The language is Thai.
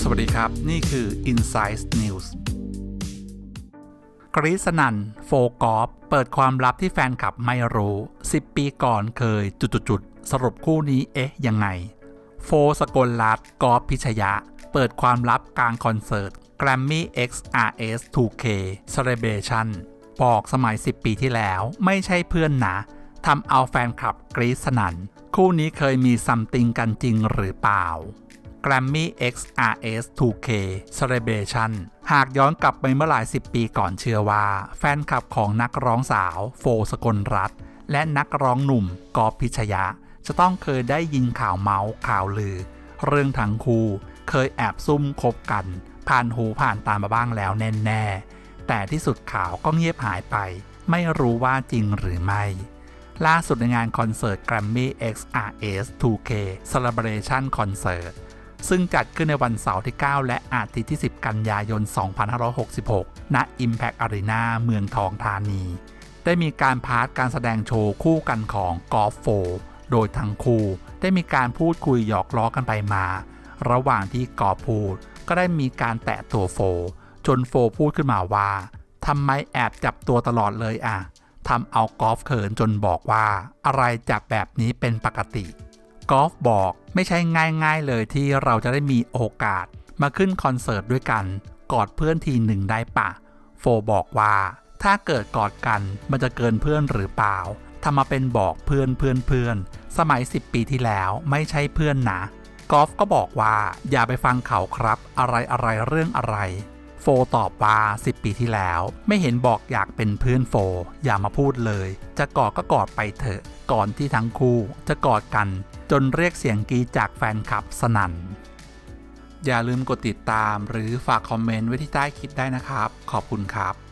สวัสดีครับ นี่คือ Insight News กรีซนันโฟกอฟเปิดความลับที่แฟนคลับไม่รู้ 10 ปีก่อนเคยจุดๆๆ สรุปคู่นี้เอ๊ะ ยังไง โฟสกลรัตกอฟพิชยะ เปิดความลับกลางคอนเสิร์ต Grammy XRS 2K Celebration บอกสมัย 10 ปีที่แล้วไม่ใช่เพื่อนนะ ทำเอาแฟนคลับกรีซสนันคู่นี้เคยมีซัมติงกันจริงหรือเปล่า Grammy XRS 2K Celebration หากย้อนกลับไปเมื่อหลายสิบปีก่อนเชื่อว่า แฟนคลับของนักร้องสาว โฟสกลรัตและนักร้องหนุ่มกอพิชยะ จะต้องเคยได้ยินข่าวเมาส์ข่าวลือ เรื่องทั้งคู่เคยแอบซุ่มคบกัน ผ่านหูผ่านตามาบ้างแล้วแน่ ๆ แต่ที่สุดข่าวก็เงียบหายไป ไม่รู้ว่าจริงหรือไม่ ล่าสุดในงานคอนเสิร์ต Grammy XRS 2K Celebration Concert ซึ่งจัดขึ้นในวันเสาร์ที่ 9 และอาทิตย์ที่ 10 กันยายน 2566 ณ Impact Arena เมืองทองธานี ได้มีการพาร์ทการแสดงโชว์คู่กันของกอล์ฟโฟโดยทั้งคู่ได้มีการพูดคุยหยอกล้อกันไปมา ระหว่างที่กอล์ฟพูดก็ได้มีการแตะตัวโฟ จนโฟพูดขึ้นมาว่าทำไมแอบจับตัวตลอดเลยอะ ทำเอากอล์ฟเขินจนบอกว่าอะไรจับแบบนี้เป็นปกติกอล์ฟบอกไม่ใช่ง่ายๆเลยที่เราจะได้มีโอกาสมาขึ้นคอนเสิร์ตด้วยกัน กอดเพื่อนทีหนึ่งได้ปะ โฟบอกว่าถ้าเกิดกอดกันมันจะเกินเพื่อนหรือเปล่าทำมาเป็นบอกเพื่อนเพื่อนเพื่อนสมัย 10 ปีที่แล้วไม่ใช่เพื่อนนะกอล์ฟก็บอกว่าอย่าไปฟังเขาครับ อะไรอะไรเรื่องอะไร โฟตอบว่า 10 ปีที่แล้ว ไม่เห็นบอกอยากเป็นเพื่อนโฟ อย่ามาพูดเลย จะกอดก็กอดไปเถอะ ก่อนที่ทั้งคู่จะกอดกัน จนเรียกเสียงกรีจากแฟนคลับสนั่น อย่าลืมกดติดตามหรือฝากคอมเมนต์ไว้ที่ใต้คลิปได้นะครับ ขอบคุณครับ